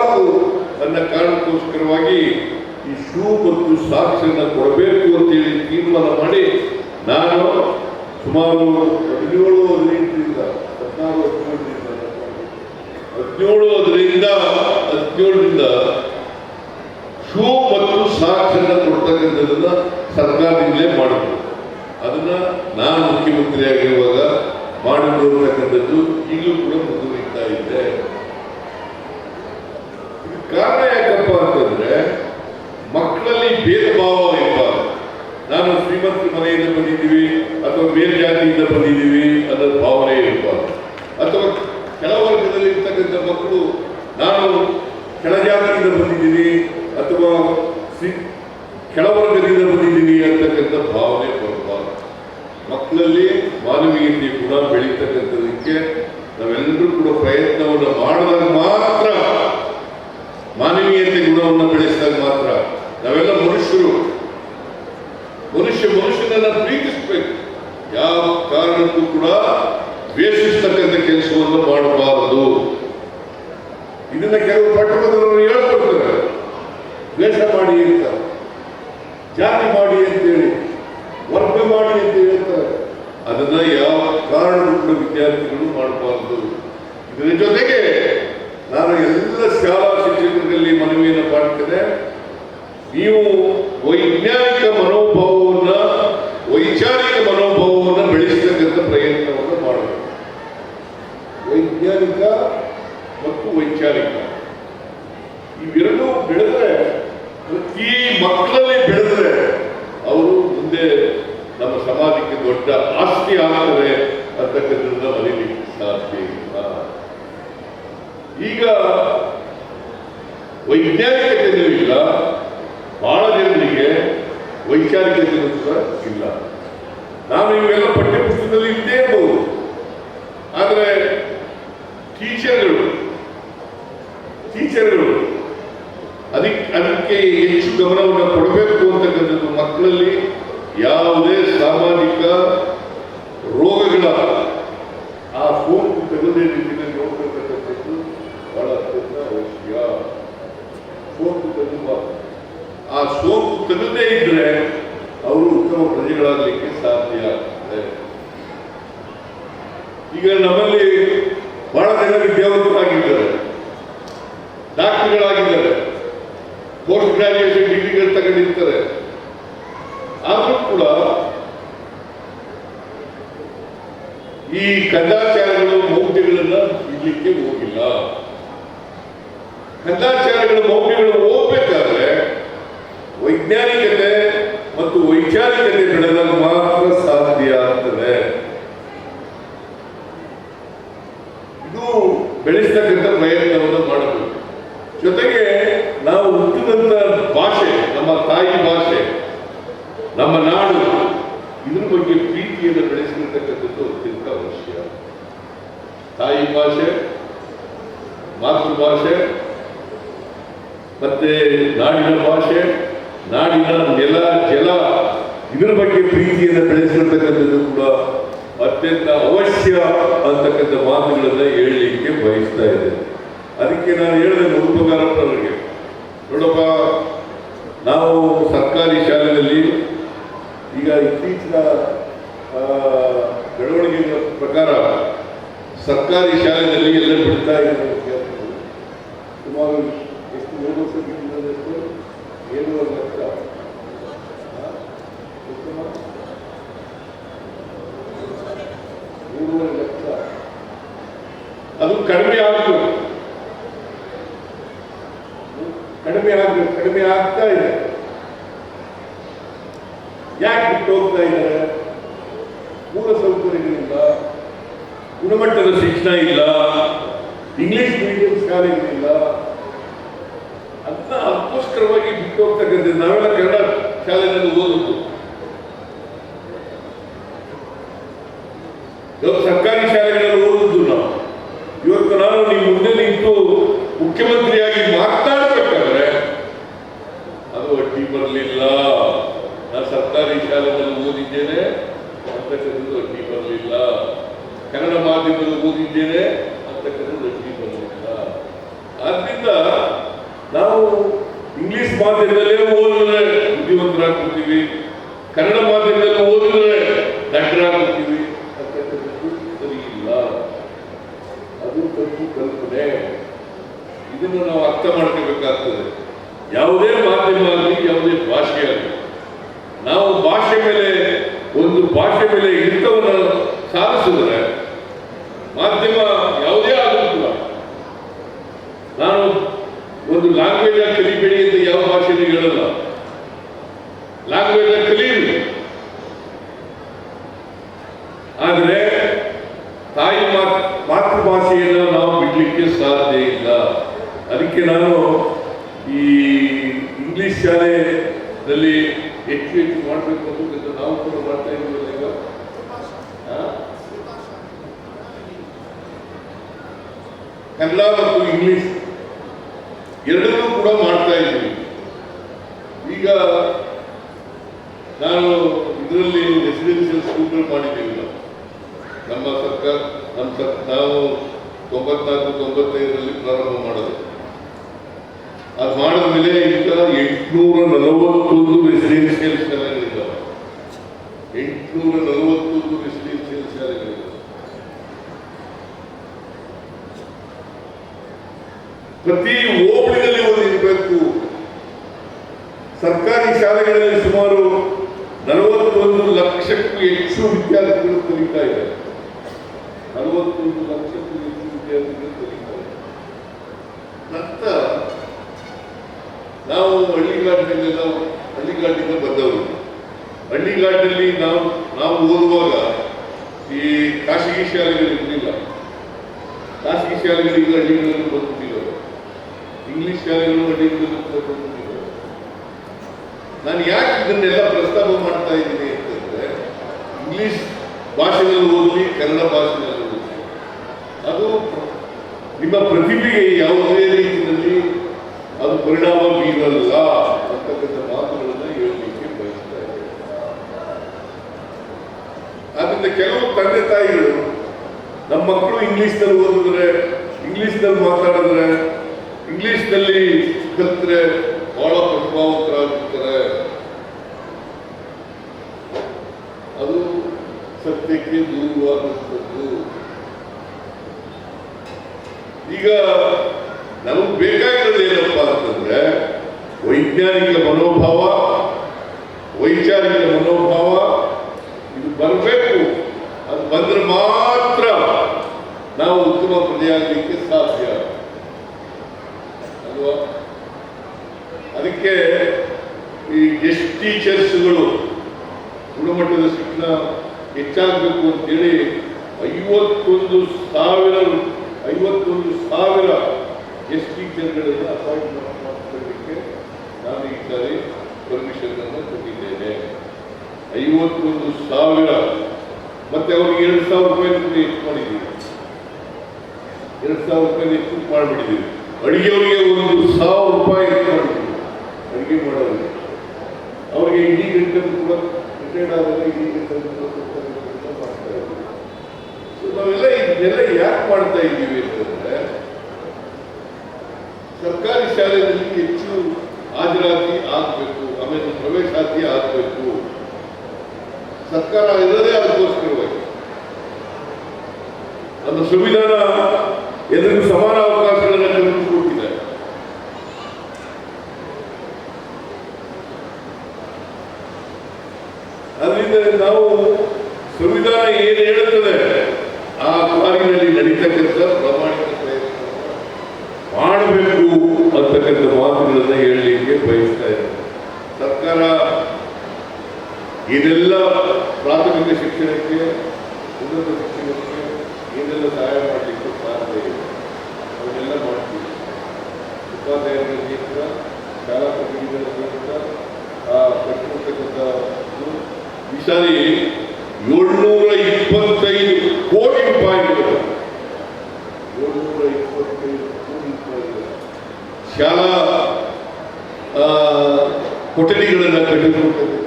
ಕೊಡಬಾರದು ನನ್ನ ಕಾರಣಕ್ಕೋಸ್ಕರವಾಗಿ ಈ ಶೂ ಮತ್ತು ಸಾಕ್ಷಿಯನ್ನು ಕೊಡಬೇಕು ಅಂತೇಳಿ ತೀರ್ಮಾನ ಮಾಡಿ ನಾನು ಸುಮಾರು ಹದಿನೇಳು, ಹದಿನೆಂಟರಿಂದ ಹದಿನಾರು ಹದಿನೇಳರಿಂದ ಹದಿನೇಳು ಅದರಿಂದ ಹದಿನೇಳರಿಂದ ಶೂ ಮತ್ತು ಸಾಕ್ಷಿಯನ್ನು ಕೊಡ್ತಕ್ಕಂಥದ್ದನ್ನ ಸರ್ಕಾರದಿಂದಲೇ ಮಾಡಬೇಕು ಅದನ್ನ ನಾನು ಮುಖ್ಯಮಂತ್ರಿ ಆಗಿರುವಾಗ ಮಾಡಿಕೊಂಡಿರ್ತಕ್ಕಂಥದ್ದು ಈಗಲೂ ಕೂಡ ಮುಂದುವರಿತಾ ಇದೆ. ಇದಕ್ಕೆ ಕಾರಣ ಯಾಕಪ್ಪ ಅಂತಂದ್ರೆ ಮಕ್ಕಳಲ್ಲಿ ಭೇದ ಭಾವ ಇರಬಾರ್ದು. ನಾನು ಶ್ರೀಮಂತ ಮನೆಯಿಂದ ಬಂದಿದ್ದೀವಿ, ಅಥವಾ ಮೇಲ್ಜಾತಿಯಿಂದ ಬಂದಿದ್ದೀವಿ ಅನ್ನೋ ಭಾವನೆ ಇರಬಾರ್ದು. ಅಥವಾ ಕೆಳವರ್ಗದಲ್ಲಿ ಇರ್ತಕ್ಕಂಥ ಮಕ್ಕಳು, ನಾನು ಕೆಳಜಾತಿಯಿಂದ ಬಂದಿದ್ದೀನಿ, ಅಥವಾ ಕೆಳವರ್ಗದಿಂದ ಬಂದಿದ್ದೀನಿ ಅಂತಕ್ಕಂಥ ಭಾವನೆ ಬರಬಾರ್ದು. ಮಕ್ಕಳಲ್ಲಿ ಮಾನವೀಯತೆ ಕೂಡ ಬೆಳೀತಕ್ಕಂಥದಕ್ಕೆ ನಾವೆಲ್ಲರೂ ಕೂಡ ಪ್ರಯತ್ನವನ್ನು ಮಾಡಿದಾಗ ಮಾತ್ರ ಮಾನವೀಯತೆ ಗುಣವನ್ನು ಬೆಳೆಸಿದಾಗ ಮಾತ್ರ ನಾವೆಲ್ಲ ಮನುಷ್ಯರು ಮನುಷ್ಯ ಮನುಷ್ಯನನ್ನ ಪ್ರೀತಿಸಬೇಕು ಯಾವ ಕಾರಣಕ್ಕೂ ಕೂಡ ದ್ವೇಷಿಸ್ತಕ್ಕಂಥ ಕೆಲಸವನ್ನು ಮಾಡಬಾರದು ಇದನ್ನ ಕೆಲವು ಪಟ್ಟಣದವರು ಹೇಳ್ಕೊಡ್ತಾರೆ. ದ್ವೇಷ ಮಾಡಿ ಅಂತ. ಜಾತಿ ಮಾಡಿ ಅಂತೇಳಿ. ವರ್ಗ ಮಾಡಿ ಅಂತ ಹೇಳ್ತಾರೆ. ಅದನ್ನ ಯಾವ ಕಾರಣಕ್ಕೂ ವಿದ್ಯಾರ್ಥಿಗಳು ಮಾಡಬಾರದು. ಇದರ ಜೊತೆಗೆ ನಾನು ಎಲ್ಲ ಶಾಲಾ ಶಿಕ್ಷಕರಲ್ಲಿ ಮನವಿಯನ್ನು ಮಾಡ್ತೇನೆ. ನೀವು ವೈಜ್ಞಾನಿಕ ಮನೋಭಾವವನ್ನು, ವೈಚಾರಿಕ ಮನೋಭಾವವನ್ನು ಬೆಳೆಸತಕ್ಕಂಥ ಪ್ರಯತ್ನವನ್ನು ಮಾಡಬೇಕು ವೈಜ್ಞಾನಿಕ ವೈಚಾರಿಕ. ಇವೆರಡೂ ಬೆಳೆದ್ರೆ, ಪ್ರತಿ ಮಕ್ಕಳಲ್ಲಿ ಬೆಳೆದ್ರೆ ಅವರು ಮುಂದೆ ನಮ್ಮ ಸಮಾಜಕ್ಕೆ ದೊಡ್ಡ ಆಸ್ತಿ ಆಗ್ತದೆ ಅಂತಕ್ಕಂಥದ್ದನ್ನ ಮರೀಲಿಕ್ಕೆ ಸಾಧ್ಯ ಇಲ್ಲ. ಈಗ ವೈಜ್ಞಾನಿಕತೆಯೂ ಇಲ್ಲ, ಬಹಳ ಜನರಿಗೆ ವೈಚಾರಿಕತೆ ಕೂಡ ಇಲ್ಲ. ನಾನು ಇವೆಲ್ಲ ಪಠ್ಯಪುಸ್ತಕದಲ್ಲಿ ಇದ್ದೇ ಇರಬಹುದು ಆದರೆ ಟೀಚರ್ಗಳು ಟೀಚರ್ಗಳು ಅದಕ್ಕೆ ಅದಕ್ಕೆ ಹೆಚ್ಚು ಗಮನವನ್ನು ಕೊಡಬೇಕು ಅಂತಕ್ಕಂಥದ್ದು ಮಕ್ಕಳಲ್ಲಿ ಯಾವುದೇ ಸಾಮಾಜಿಕ ರೋಗಗಳ ಆ ಸೋಂಕು ತೆಗೆದೇ ರೀತಿಯಲ್ಲಿ ನೋಡ್ತಕ್ಕಂಥದ್ದು ಬಹಳ ಅತ್ಯಂತ ಅವಶ್ಯ. ಸೋಂಕು ತೆಗೆದಬಾರ್ದು ಆ ಸೋಂಕು ತೆಗೆದೇ ಇದ್ರೆ ಅವರು ಉತ್ತಮ ಪ್ರಜೆಗಳಾಗಲಿಕ್ಕೆ ಸಾಧ್ಯ ಆಗ್ತದೆ. ಈಗ ನಮ್ಮಲ್ಲಿ ಬಹಳ ಜನ ವಿದ್ಯಾವಂತರಾಗಿದ್ದಾರೆ. ಡಾಕ್ಟರ್ಗಳಾಗಿದ್ದಾರೆ. Post graduation ಡಿಗ್ರಿಗಳು ತಗೊಂಡಿರ್ತಾರೆ. ಕೂಡ ಈ ಕಂದಾಚಾರಗಳು ಮೌಢ್ಯಗಳನ್ನ ಇಡ್ಲಿಕ್ಕೆ ಹೋಗಿಲ್ಲ. ಕಂದಾಚಾರಗಳ ಮೌಢ್ಯಗಳು ಹೋಗ್ಬೇಕಾದ್ರೆ ವೈಜ್ಞಾನಿಕತೆ ಮತ್ತು ವೈಚಾರಿಕತೆ ಬೆಳೆದಾಗ ಮಾತ್ರ ಸಾಧ್ಯ ಆಗ್ತದೆ ಇದು ಬೆಳೆಸ್ತಕ್ಕಂಥ ಪ್ರಯತ್ನವನ್ನು ಮಾಡಬೇಕು ಜೊತೆಗೆ ನಾವು ಹುಟ್ಟಿದಂತ ಭಾಷೆ ನಮ್ಮ ತಾಯಿ ಭಾಷೆ ನಮ್ಮ ನಾಡು ಇದ್ರ ಬಗ್ಗೆ ಪ್ರೀತಿಯನ್ನು ಬೆಳೆಸಿರ್ತಕ್ಕಂಥದ್ದು ಅತ್ಯಂತ ಅವಶ್ಯ ತಾಯಿ ಭಾಷೆ ಮಾತೃಭಾಷೆ ಮತ್ತೆ ನಾಡಿನ ಭಾಷೆ, ನಾಡಿನ ನೆಲ, ಜಲ, ಇದರ ಬಗ್ಗೆ ಪ್ರೀತಿಯನ್ನು ಬೆಳೆಸಿರ್ತಕ್ಕಂಥದ್ದು ಕೂಡ ಅತ್ಯಂತ ಅವಶ್ಯ ಅಂತಕ್ಕಂಥ ಮಾತುಗಳನ್ನು ಹೇಳಲಿಕ್ಕೆ ಬಯಸ್ತಾ ಇದೆ. ಅದಕ್ಕೆ ನಾನು ಹೇಳಿದೆ ಉಪಕಾರಪ್ಪನವರಿಗೆ ನೋಡಪ್ಪ, ನಾವು ಸರ್ಕಾರಿ ಶಾಲೆಯಲ್ಲಿ ಈಗ ಇತ್ತೀಚಿನ ಬೆಳವಣಿಗೆಯ ಪ್ರಕಾರ ಸರ್ಕಾರಿ ಶಾಲೆಯಲ್ಲಿ ಎಲ್ಲ ಬಿಡ್ತಾ ಇದ್ದಾರೆ ವಿದ್ಯಾರ್ಥಿಗಳು. ಸುಮಾರು ಎಷ್ಟು ಮೂರು ವರ್ಷ. ಏನು ಏಳುವರೆ ಲಕ್ಷ? ಮೂರುವರೆ ಲಕ್ಷ. ಅದು ಕಡಿಮೆ ಆಗಬೇಕು ಕಡಿಮೆ ಆಗಬೇಕು ಕಡಿಮೆ ಆಗ್ತಾ ಇದೆ. ಯಾಕೆ ಬಿಟ್ಟು ಹೋಗ್ತಾ ಇದ್ದಾರೆ? ಮೂಲ ಸೌಕರ್ಯಗಳಿಲ್ಲ ಗುಣಮಟ್ಟದ ಶಿಕ್ಷಣ ಇಲ್ಲ ಇಂಗ್ಲಿಷ್ ಮೀಡಿಯಂ ಶಾಲೆಗಳಿಲ್ಲ ಅದನ್ನ ಅದಕ್ಕೋಸ್ಕರವಾಗಿ ಬಿಟ್ಟು ಹೋಗ್ತಕ್ಕಂಥ ನಾವೆಲ್ಲ ಕನ್ನಡ ಶಾಲೆಯಲ್ಲಿ ಓದುದು ಸರ್ಕಾರ ಸರ್ಕಾರಿ ಶಾಲೆಗಳಲ್ಲಿ ಓದುದು ನಾವು ಇವತ್ತು ನಾನು ನಿಮ್ಮ ಮುಂದೆ ನಿಂತು ಮುಖ್ಯಮಂತ್ರಿಯಾಗಿ ಮಾತನಾಡಬೇಕಾದ್ರೆ ಅದು ಅಡ್ಡಿ ಬರಲಿಲ್ಲ ನಾನು ಸರ್ಕಾರಿ ಶಾಲೆಯಲ್ಲಿ ಓದಿದ್ದೇನೆ ಅಂತಕ್ಕಂಥದ್ದು ಅಡ್ಡಿ ಬರಲಿಲ್ಲ ಕನ್ನಡ ಮಾಧ್ಯಮದಲ್ಲಿ ಓದಿದ್ದೇನೆ ಅಂತಕ್ಕಂಥದ್ದು ಅಡ್ಡಿ ಬರಲಿಲ್ಲ ಆದ್ರಿಂದ ನಾವು ಇಂಗ್ಲಿಷ್ ಮಾಧ್ಯಮದಲ್ಲೇ ಓದಿದ್ರೆ ಬುದ್ಧಿವಂತರಾಗ್ಬಿಡ್ತೀವಿ. ಕನ್ನಡ ಮಾಧ್ಯಮದಲ್ಲಿ ಓದಿದ್ರೆ ದಡ್ಡರಾಗ್ಬಿಡ್ತೀವಿ ಅಂತಕ್ಕಂಥದ್ದು ಅದು ತಪ್ಪು ಇದನ್ನು ನಾವು ಅರ್ಥ ಮಾಡ್ಕೋಬೇಕಾಗ್ತದೆ. ಯಾವುದೇ ಮಾಧ್ಯಮ ಆಗಲಿ, ಯಾವುದೇ ಭಾಷೆ ಆಗಲಿ, ನಾವು ಭಾಷೆ ಮೇಲೆ, ಒಂದು ಭಾಷೆ ಮೇಲೆ ಹಿಡಿತವನ್ನು ಸಾಧಿಸಿದ್ರೆ ಮಾಧ್ಯಮ ಯಾವುದೇ ಆಗುತ್ತಿಲ್ಲ ನಾನು ಒಂದು ಲ್ಯಾಂಗ್ವೇಜ್ ಕಲಿಬೇಡಿ ಅಂತ ಯಾವ ಭಾಷೆಯಲ್ಲಿ ಹೇಳಲ್ಲ ಲ್ಯಾಂಗ್ವೇಜ್ ಕಲೀರಿ ಆದರೆ ತಾಯಿ ಮಾತ್, ಮಾತೃಭಾಷೆಯನ್ನು ನಾವು ಬಿಡಲಿಕ್ಕೆ ಸಾಧ್ಯ ಇಲ್ಲ. ಅದಕ್ಕೆ ನಾನು ಈ ಇಂಗ್ಲಿಷ್ ಶಾಲೆಯಲ್ಲಿ ಹೆಚ್ಚು ಹೆಚ್ಚು ಮಾಡಬೇಕು ಅಂತ ನಾವು ಕೂಡ ಮಾಡ್ತಾ ಇದ್ದೀವಿ ಈಗ? ಕನ್ನಡ ಮತ್ತು ಇಂಗ್ಲಿಷ್ ಎರಡನ್ನೂ ಕೂಡ ಮಾಡ್ತಾ ಇದ್ದೀವಿ ಈಗ ನಾನು ಇದರಲ್ಲಿ ರೆಸಿಡೆನ್ಷಿಯಲ್ ಸ್ಕೂಲ್ಗಳು ಮಾಡಿದ್ದೀವಿ ನಮ್ಮ ಸರ್ಕಾರ ನಮ್ಮ ಸರ್, ನಾವು ತೊಂಬತ್ನಾಲ್ಕು, ತೊಂಬತ್ತೈದರಲ್ಲಿ ಪ್ರಾರಂಭ ಮಾಡೋದು. ಅದು ಮಾಡಿದ ಮೇಲೆ ಈಗ ಎಂಟುನೂರ ನಲವತ್ತೊಂದು ರೆಸಿಡೆನ್ಷಿಯಲ್ ಶಾಲೆಗಳಿದ್ದಾವೆ. ಎಂಟುನೂರ ನಲವತ್ತೊಂದು ರೆಸಿಡೆನ್ಷಿಯಲ್ ಶಾಲೆಗಳಿದ್ದಾವೆ. ಪ್ರತಿ ಹೋಬಳಿನಲ್ಲಿ ಒಂದು ಇರಬೇಕು ಸರ್ಕಾರಿ ಶಾಲೆಗಳಲ್ಲಿ ಸುಮಾರು ಲಕ್ಷಕ್ಕೂ ಹೆಚ್ಚು ವಿದ್ಯಾರ್ಥಿಗಳು ಕಲಿತಾ ಇದ್ದಾರೆ. ನಲವತ್ತೊಂದು ಲಕ್ಷಕ್ಕೂ ಹೆಚ್ಚು ವಿದ್ಯಾರ್ಥಿಗಳು ಕಲಿತಾ ನಂತರ ನಾವು ಹಳ್ಳಿಗಾಡಿನಲ್ಲೆಲ್ಲ ಹಳ್ಳಿಗಾಡಿನಿಂದ ಬಂದವರು. ಹಳ್ಳಿಗಾಡಿನಲ್ಲಿ ನಾವು ನಾವು ಓದುವಾಗ ಈ ಖಾಸಗಿ ಶಾಲೆಗಳು ಇರಲಿಲ್ಲ. ಖಾಸಗಿ ಶಾಲೆಗಳಿಗೆ ಹಳ್ಳಿಗಳಲ್ಲಿ ಬಂದಿಲ್ಲ ಇಂಗ್ಲಿಷ್ ಶಾಲೆಗಳು ಹಳ್ಳಿಗಳಲ್ಲಿ ಬಂದಿಲ್ಲ ನಾನು ಯಾಕೆ ಇದನ್ನೆಲ್ಲ ಪ್ರಸ್ತಾಪ ಮಾಡ್ತಾ ಇದ್ದೀನಿ? ಇಂಗ್ಲಿಷ್ ಭಾಷೆಯಲ್ಲಿ ಓದಲಿ ಕನ್ನಡ ಭಾಷೆಯಲ್ಲಿ ಓದಲಿ ಅದು ನಿಮ್ಮ ಪ್ರತಿಭೆಗೆ ಯಾವುದೇ ರೀತಿಯಲ್ಲಿ ಅದು ಪರಿಣಾಮ ಬೀರಲ್ಲ ಅಂತಕ್ಕಂಥ ಮಾತುಗಳನ್ನು ಹೇಳಲಿಕ್ಕೆ ಬಯಸ್ತಾ ಇದೆ ಆದ್ರಿಂದ ಕೆಲವು ತಂದೆ ತಾಯಿಗಳು ನಮ್ಮ ಮಕ್ಕಳು ಇಂಗ್ಲಿಷ್ನಲ್ಲಿ ಓದಿದ್ರೆ, ಇಂಗ್ಲಿಷ್ನಲ್ಲಿ ಮಾತಾಡಿದ್ರೆ, ಇಂಗ್ಲಿಷ್ನಲ್ಲಿ ಕಲ್ತ್ರೆ ಬಹಳ ಪ್ರತಿಭಾವಂತರಾಗಿರ್ತಾರೆ ಅದು ದೂರವಾದಂಥದ್ದು ಈಗ ನಮಗೆ ಬೇಕಾಗಿರೋದು ಏನಪ್ಪ ಅಂತಂದ್ರೆ ವೈಜ್ಞಾನಿಕ ಮನೋಭಾವ, ವೈಚಾರಿಕ ಮನೋಭಾವ, ಇದು ಬರಬೇಕು. ಅದು ಬಂದ್ರೆ ಮಾತ್ರ ನಾವು ಉತ್ತಮ ಪ್ರಜೆಯಾಗಲಿಕ್ಕೆ ಸಾಧ್ಯ. ಅಲ್ವಾ? ಅದಕ್ಕೆ ಈ ಗೆಸ್ಟ್ ಟೀಚರ್ಸ್ಗಳು ಗುಣಮಟ್ಟದ ಶಿಕ್ಷಣ ಹೆಚ್ಚಾಗಬೇಕು ಅಂತೇಳಿ ಐವತ್ತೊಂದು ಸಾವಿರ ಐವತ್ತೊಂದು ಸಾವಿರ ಗೆಸ್ಟ್ ಟೀಚರ್ಗಳನ್ನು ಅಪಾಯಿಂಟ್ಮೆಂಟ್ ಮಾಡಿಕೊಳ್ಳಲಿಕ್ಕೆ ನಾನು ಈ ಸಾರಿ ಪರ್ಮಿಷನ್ ಅನ್ನು ಕೊಟ್ಟಿದ್ದೇನೆ. ಐವತ್ತೊಂದು ಸಾವಿರ. ಮತ್ತೆ ಅವ್ರಿಗೆ ಎರಡು ಸಾವಿರ ರೂಪಾಯಿ ಹೆಚ್ಚು ಮಾಡಿದ್ದೀವಿ. ಎರಡು ಸಾವಿರ ರೂಪಾಯಿ ಹೆಚ್ಚು ಮಾಡಿಬಿಟ್ಟಿದ್ದೀವಿ. ಅಡುಗೆಯವರಿಗೆ ಒಂದು ಸಾವಿರ ರೂಪಾಯಿ ಹೆಚ್ಚು ಮಾಡಿದ್ದೀವಿ. ಅಡಿಗೆ ಮಾಡೋರಿಗೆ ಅವರಿಗೆ ಇಡೀ ಗಂಟೆ ಕೂಡ ಇದ್ದೀವಿ So ನಾವೆಲ್ಲ ಇದನ್ನೆಲ್ಲ ಯಾಕೆ ಮಾಡ್ತಾ ಇದ್ದೀವಿ ಅಂತಂದ್ರೆ ಸರ್ಕಾರಿ ಶಾಲೆಯಲ್ಲಿ ಹೆಚ್ಚು ಹಾಜರಾತಿ ಆಗಬೇಕು, ಆಮೇಲೆ ಪ್ರವೇಶಾತಿ ಆಗಬೇಕು. ಸರ್ಕಾರ ಇರೋದೇ ಅದಕ್ಕೋಸ್ಕರವಾಗಿ ನಮ್ಮ ಸಂವಿಧಾನ ಎಲ್ಲರಿಗೂ ಸಮಾನ ಅವಕಾಶಗಳನ್ನು ಕಲ್ಪಿಸಿಕೊಟ್ಟಿದೆ ಅದರಿಂದ ನಾವು ಸಂವಿಧಾನ ಏನು ಹೇಳುತ್ತದೆ ಆ ಕಾರಿನಲ್ಲಿ ನಡೀತಕ್ಕಂಥ ಪ್ರಾಮಾಣಿಕ ಪ್ರಯತ್ನ ಮಾಡಬೇಕು ಅಂತಕ್ಕಂಥ ಮಾತುಗಳನ್ನ ಹೇಳಲಿಕ್ಕೆ ಬಯಸ್ತಾ ಇದ್ದಾರೆ ಸರ್ಕಾರ ಇದೆಲ್ಲ ಪ್ರಾಥಮಿಕ ಶಿಕ್ಷಣಕ್ಕೆ, ಉನ್ನತ ಶಿಕ್ಷಣಕ್ಕೆ ಏನೆಲ್ಲ ಸಹಾಯ ಮಾಡಲಿಕ್ಕೆ ಸಾಧ್ಯ ಇದೆ? ಅವನ್ನೆಲ್ಲ ಮಾಡ್ತೀವಿ. ಉಪಾಧ್ಯಾಯರ ನೇತ್ರ ಶಾಲಾ ಪ್ರತಿನಿಧಿಗಳ ನೇತ್ರ ಆ ಕಟ್ಟಿರ್ತಕ್ಕಂಥ ಈ ಏಳ್ನೂರ ಇಪ್ಪತ್ತೈದು ಕೋಟಿ ರೂಪಾಯಿಗಳು ಏಳ್ನೂರ ಇಪ್ಪತ್ತೈದು ಕೋಟಿ ರೂಪಾಯಿಗಳು ಶಾಲಾ ಕೊಠಡಿಗಳನ್ನು ಕಟ್ಟಿಕೊಡ್ತಕ್ಕಂಥ